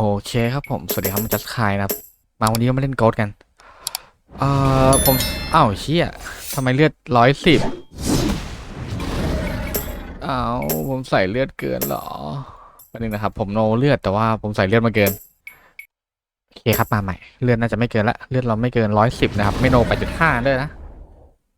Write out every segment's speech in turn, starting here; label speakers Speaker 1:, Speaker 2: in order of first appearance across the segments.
Speaker 1: โอเคครับผม สวัสดีครับผมจัสคายนะครับ มาวันนี้ก็มาเล่นโกดกันเอ่อผมอ้าวเชี่ยทำไมเลือดร้อยสิบอ้าวผมใส่เลือดเกินเหรอประเด็นงนะครับ ผมโนเลือดแต่ว่าผมใส่เลือดมาเกินโอเคครับมาใหม่เลือดน่าจะไม่เกินละเลือดเราไม่เกินร้อยสิบนะครับ ไม่โนแปจุดห้าด้วยนะ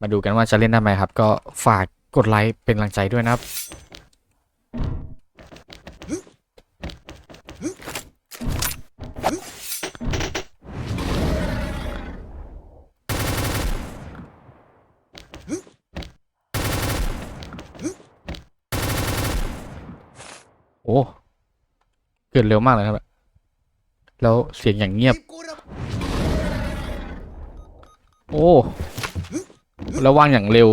Speaker 1: มาดูกันว่าจะเล่นได้ไหมครับ ก็ฝากกดไลค์เป็นกำลังใจด้วยนะครับ โอ้ เกิดเร็วมากเลยครับ แล้วเสียงอย่างเงียบ โอ้ แล้ววางอย่างเร็ว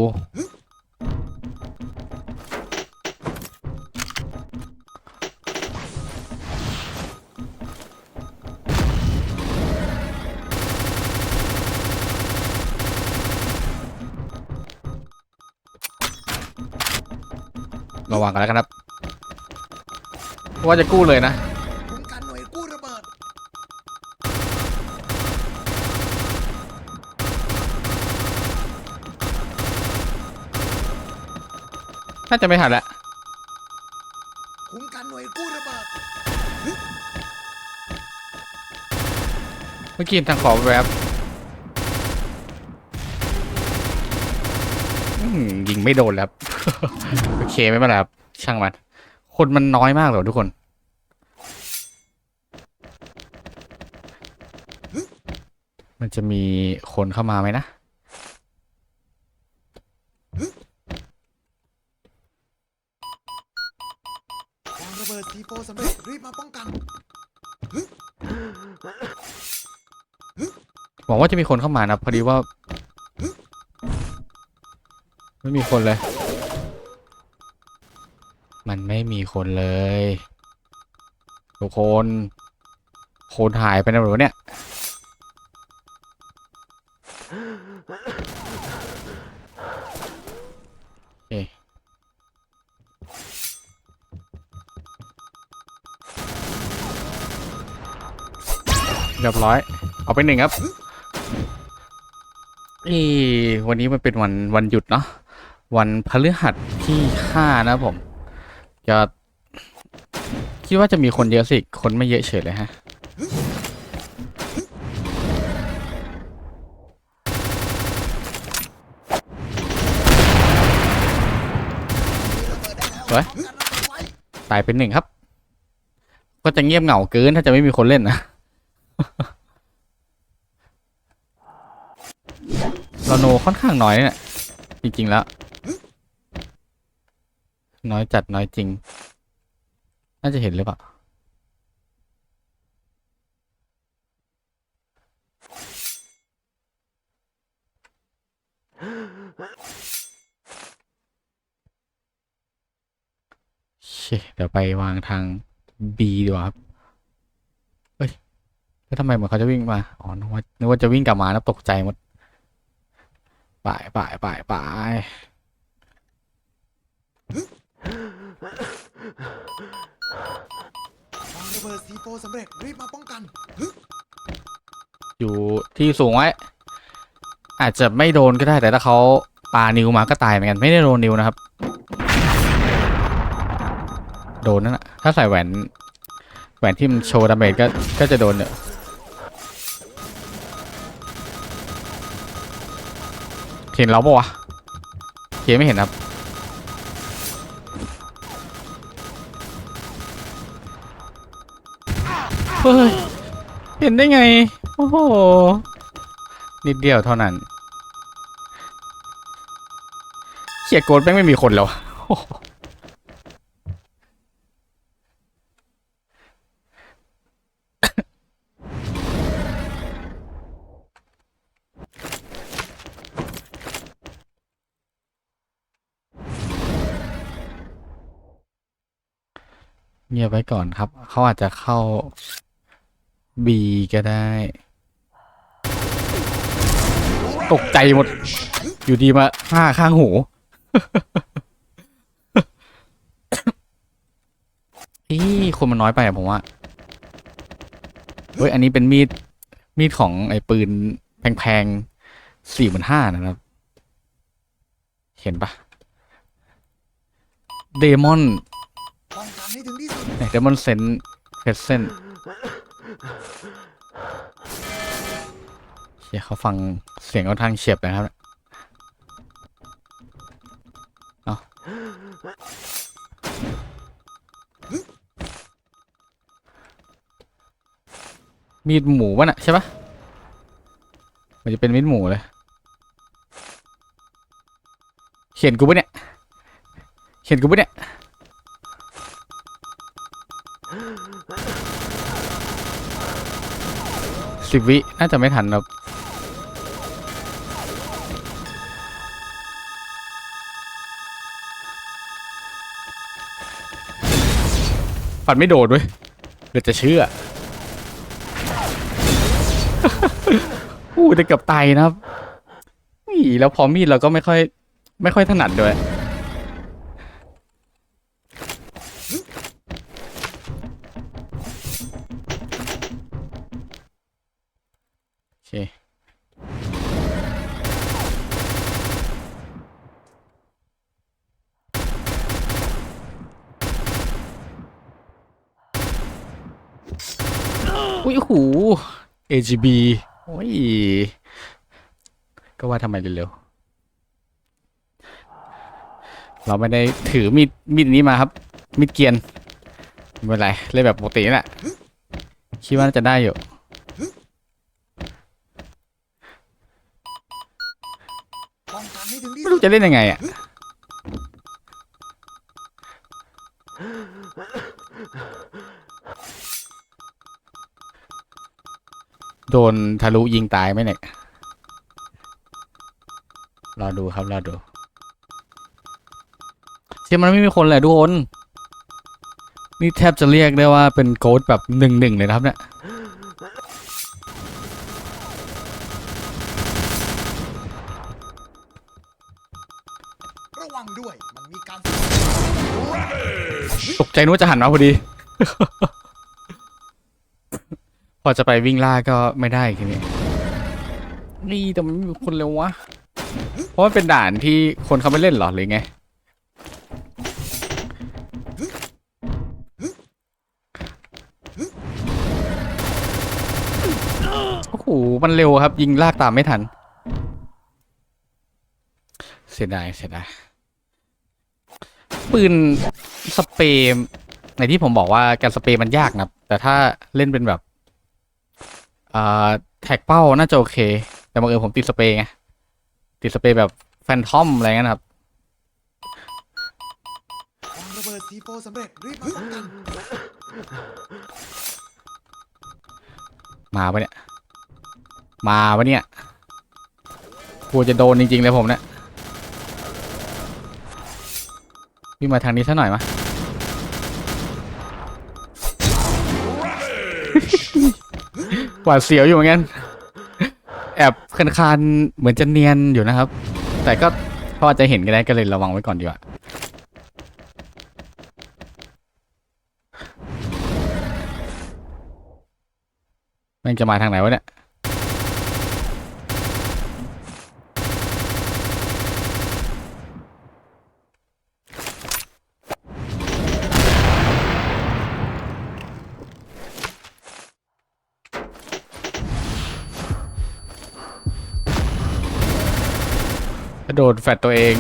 Speaker 1: ระวังกันแล้วกันครับ ว่าจะกู้เลยนะ
Speaker 2: คุ้มกันหน่วยกู้ระเบิด
Speaker 1: น่าจะไม่ทันแล้ว
Speaker 2: คุ้มกันหน่วยกู้ระเบิด
Speaker 1: เมื่อกี้ทางขอแวบอื้อหือยิงไม่โดนแล้ว โอเคไม่เป็นไรครับช่างมัน คนมันน้อยมากเหรอทุกคน มันจะมีคนเข้ามาไหมนะ
Speaker 2: วางระเบิดซีโฟสำเร็จรีบมาป้องกัน
Speaker 1: หวังว่าจะมีคนเข้ามานะ พอดีว่า ไม่มีคนเลย ไม่มีคนเลย ทุกคน คนหายไปไหนหมดวเนี่ยโอเคเรียบร้อย เอาไปหนึ่งครับอีวันนี้มันเป็นวันวันหยุดเนาะวันพฤหัสที่ห้านะผม จะคิดว่าจะมีคนเยอะสิ คนไม่เยอะเฉยเลยฮะ
Speaker 2: มีระเบิดได้แล้ว
Speaker 1: เฮ้ยตายเป็นหนึ่งครับ ก็จะเงียบเหงาเกินถ้าจะไม่มีคนเล่นนะ เราโนค่อนข้างน้อยเนี่ยจริง ๆ แล้ว น้อยจัดน้อยจริง น่าจะเห็นหรือเปล่าเคเดี๋ยวไปวางทาง B ดีกว่าครับเฮ้ยแล้วทำไมเหมือนเขาจะวิ่งมา อ๋อนึกว่านึกว่าจะวิ่งกลับมาแล้วตกใจหมดไปไปไปไป
Speaker 2: วางระเบิดซีโฟสำเร็จรีบมาป้องกัน
Speaker 1: อยู่ที่สูงไว้ อาจจะไม่โดนก็ได้แต่ถ้าเขาปานิวมาก็ตายเหมือนกัน ไม่ได้โดนนิวนะครับ โดนนั่นแหละถ้าใส่แหวนแหวนที่มันโชว์ดาเมจก็ก็จะโดนเนี่ยเห็นเราปะวะเคไม่เห็นครับ เฮ้ย เห็นได้ไง โอ้โห นิดเดียวเท่านั้นเขียดโกดแม่งไม่มีคนแล้วเงียบไว้ก่อนครับ เขาอาจจะเข้า B ก็ได้ ตกใจหมด อยู่ดีมาห้าข้างหู อีคนมันน้อยไปอะผมว่า เฮ้ย อันนี้เป็นมีด มีดของไอ้ปืนแพงๆสี่หมื่นห้านะครับ เห็นปะเดมอนเดมอนเซนเพสเซน เฮียเขาฟังเสียงเขาทางเฉียบนะครับเอามีดหมูวะน่ะใช่ปะมันจะเป็นมีดหมูเลย เขียนกูปะเนี่ย เขียนกูปะเนี่ย สิบวิ น่าจะไม่ทันครับฟันไม่โดดเว้ยเดี๋ยวจะเชื่ออู้แต่เกือบตายนะครับอีแล้วพอมีดเราก็ไม่ค่อย ไม่ค่อยถนัดด้วย อุ้ยโหู AGB โอ้ย ก็ว่าทำไมเร็วๆ เราไม่ได้ถือมีดมีดนี้มาครับ มีดเกียนไม่เป็นไร เล่นแบบปกตินี่แหละคิดว่าน่าจะได้อยู่ไม่รู้จะเล่นยังไงอะ โดนทะลุยิงตายไหมเนี่ย รอดูครับรอดูเชื่อมันไม่มีคนเลยทุกคน นี่แทบจะเรียกได้ว่าเป็นโกดแบบหนึ่งหนึ่งเลยนะครับเนี่ย
Speaker 2: ระวังด้วยมันมีการ
Speaker 1: ตกใจนึกว่าจะหันมาพอดี พอจะไปวิ่งล่าก็ไม่ได้ทีนี้นี่แต่มันมีคนเร็ววะ เพราะมันเป็นด่านที่คนเขาไม่เล่นหรอหรือไง โอ้โห มันเร็วครับ ยิงลากตามไม่ทัน เสียดายเสียดายปืนสเปรย์ในที่ผมบอกว่าการสเปรย์มันยากนะแต่ถ้าเล่นเป็นแบบ อ่าแท็กเป้าน่าจะโอเค แต่บังเอิญผมติดสเปรย์ไงติดสเปรย์แบบแฟนทอมอะไรเงี้ยนะครับ
Speaker 2: ระเบิดซีโฟสำเร็จรีบมาป้องกัน
Speaker 1: มาปะเนี่ย มาปะเนี่ยกลัวจะโดนจริงๆเลยผมเนี่ยวิ่งมาทางนี้ซะหน่อยมะ หวาดเสียวอยู่เหมือนกัน แอบคันคันเหมือนจะเนียนอยู่นะครับ แต่ก็เขาอาจจะเห็นกันได้ก็เลยระวังไว้ก่อนดีกว่าแม่งจะมาทางไหนวะเนี่ย โดดแฟดตัวเอง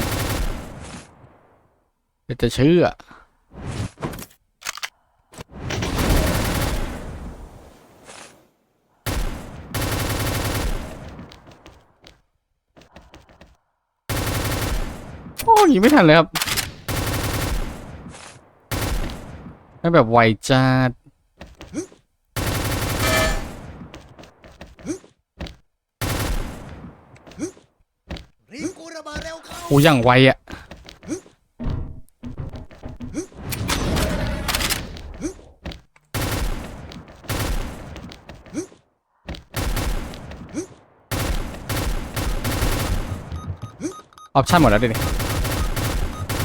Speaker 1: เดี๋ยวจะเชื่อโอ้ยิงไม่ทันเลยครับไม่แบบไวจัด
Speaker 2: รีบกูระเบิดเร็วเข้า
Speaker 1: โอ้ย่างไวอะออปชั่นหมดแล้วดิ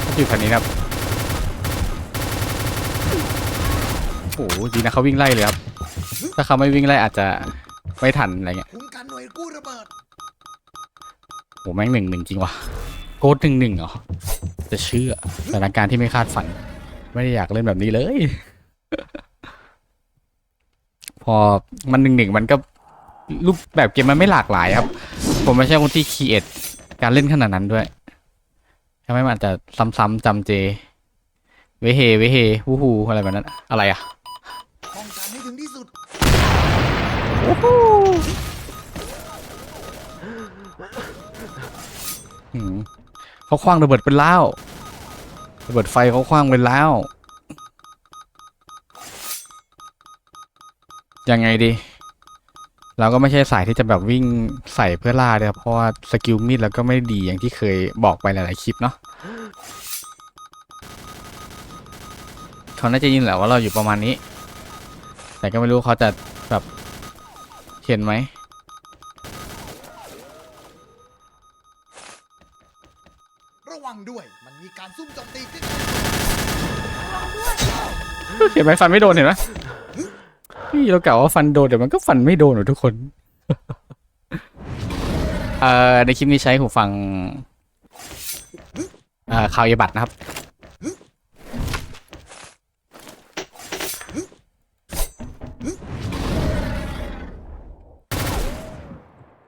Speaker 1: เขาอยู่แถวนี้นะครับ โอ้โหดีนะเขาวิ่งไล่เลยครับ ถ้าเขาไม่วิ่งไล่อาจจะไม่ทันอะไรเงี้ย
Speaker 2: คุ้มกันหน่วยกู้ระเบิด
Speaker 1: โหแม่งหนึ่งหนึ่งจริงว่ะ โกดหนึ่งหนึ่งเหรอจะเชื่อสถานการณ์ที่ไม่คาดฝัน ไม่ได้อยากเล่นแบบนี้เลย พอมันหนึ่งหนึ่งมันก็รูปแบบเกมมันไม่หลากหลายครับ ผมไม่ใช่คนที่คีเอทการเล่นขนาดนั้นด้วยทำให้มันอาจจะซ้ำๆจำเจ เวเฮเวเฮวู้ฮูอะไรแบบนั้น อะไรอะ
Speaker 2: ป้องกันให้ถึงที่สุด
Speaker 1: หืม เขาคว้างระเบิดเป็นล้าวระเบิดไฟเขาคว้างเป็นล้าวยังไงดีเราก็ไม่ใช่สายที่จะแบบวิ่งใส่เพื่อล่าเลยเพราะว่าสกิลมีดเราก็ไม่ดีอย่างที่เคยบอกไปหลายๆคลิปเนาะเขาน่าจะยินแหละว่าเราอยู่ประมาณนี้ แต่ก็ไม่รู้เขาจะแบบเห็นไหม เห็นไหมฟันไม่โดนเห็นไหมพี่เรากล่าวว่าฟันโดนเดี๋ยวมันก็ฟันไม่โดนหรอทุกคน เอ่อในคลิปนี้ใช้หูฟังเอ่อคาวเอบัตนะครับ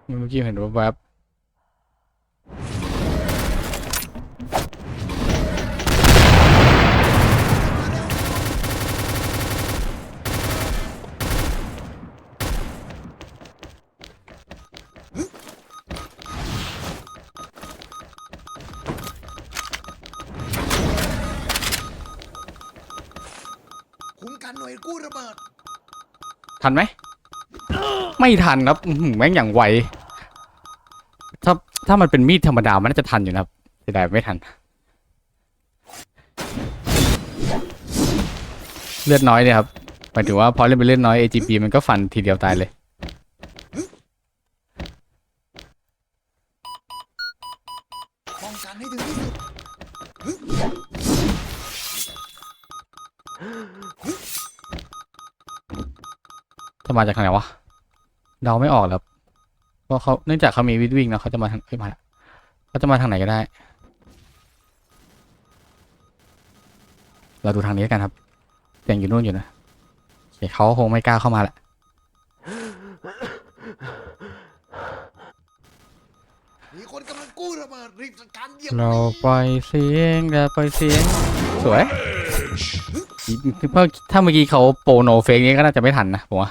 Speaker 1: เมื่อกี้เห็นว่าแวบ ทันไหม ไม่ทันครับแม่งอย่างไว ถ้าถ้ามันเป็นมีดธรรมดา มันน่าจะทันอยู่นะครับแต่ไม่ทัน เลือดน้อยเนี่ยครับหมายถึงว่าพอเล่นไปเล่นน้อย AGP มันก็ฟันทีเดียวตายเลย จะมาจากทางไหนวะเดาไม่ออกแล้วเพราะเขาเนื่องจากเขามีวิดวิ่งนะเขาจะมาทางเอ้ยมาแล้วเขาจะมาทางไหนก็ได้ เราดูทางนี้แล้วกันครับเสียงอยู่นู่นอยู่นะโอเคเขาคงไม่กล้าเข้ามาแหละ
Speaker 2: มีคนกำลังกู้ระเบิดรีบจัดการเหยียบ
Speaker 1: เรา
Speaker 2: มัน
Speaker 1: ปล่อยเสียงเราปล่อยเสียงสวยเพราะถ้าเมื่อกี้เขาโปรโนเฟกนี้ก็น่าจะไม่ทันนะผมว่า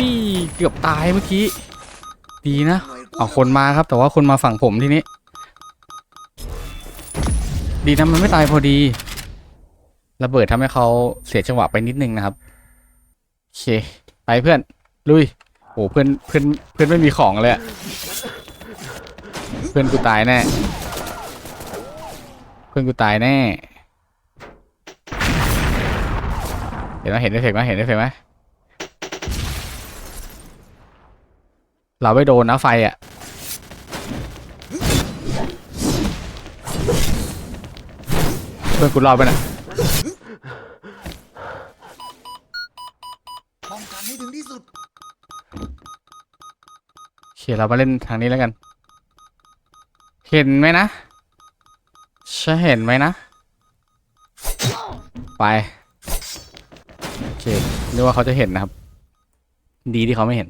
Speaker 1: วิ่เกือบตายเมื่อกี้ ดีนะ เอาคนมาครับ แต่ว่าคนมาฝั่งผมทีนี้ ดีนะมันไม่ตายพอดี ระเบิดทำให้เขาเสียจังหวะไปนิดนึงนะครับ โอเค ไปเพื่อน ลุย โอ้เพื่อนเพื่อนเพื่อนไม่มีของเลย เพื่อนกูตายแน่ เพื่อนกูตายแน่ เห็นไหมเห็นเอฟเฟกไหมเห็นเอฟเฟกไหม เราไม่โดนนะไฟอะเพื่อนกูรอดไปน่ะ
Speaker 2: ป้องกันให้ถึงที่สุด
Speaker 1: โอเคเรามาเล่นทางนี้แล้วกัน เห็นไหมนะจะเห็นไหมนะ ไป โอเคนึกว่าเขาจะเห็นนะครับ ดีที่เขาไม่เห็น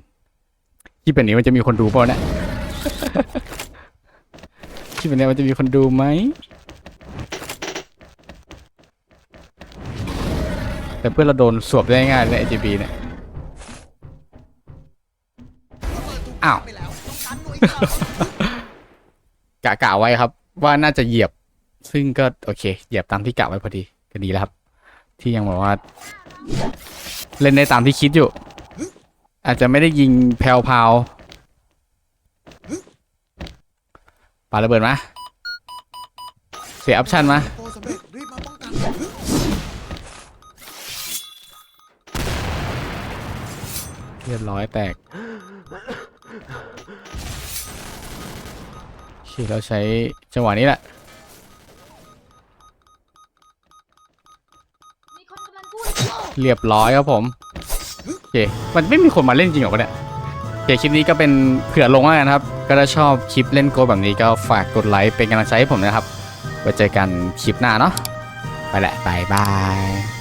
Speaker 1: ที่เป็นนี้มันจะมีคนดูเปล่าเนี่ยที่เป็นนี้มันจะมีคนดูไหมแต่เพื่อนเราโดนสวบได้ง่ายเลย AGB เนี่ย
Speaker 2: ระเบิดถูก
Speaker 1: อ้าว
Speaker 2: ไปแล้วต้องกันหน่วยกู้ระเบิด
Speaker 1: กะกะไว้ครับ ว่าน่าจะเหยียบ ซึ่งก็โอเค เหยียบตามที่กะไว้พอดีก็ดีแล้วครับ ที่ยังบอกว่า เล่นได้ตามที่คิดอยู่ อาจจะไม่ได้ยิงแพลวๆปาระเบิดมาเสียออปชั่นมา
Speaker 2: เร็จรีบม
Speaker 1: เรียบร้อยแตกโอเคเราใช้จังหวะนี้แหละเรียบร้อยครับผม เค มันไม่มีคนมาเล่นจริงหรอวะเนี่ยโอเคคลิปนี้ก็เป็นเผื่อลงแล้วกันครับ ก็ถ้าชอบคลิปเล่นโกแบบนี้ก็ฝากกดไลค์เป็นกำลังใจให้ผมนะครับไว้เจอกันคลิปหน้าเนาะไปแหละบายบาย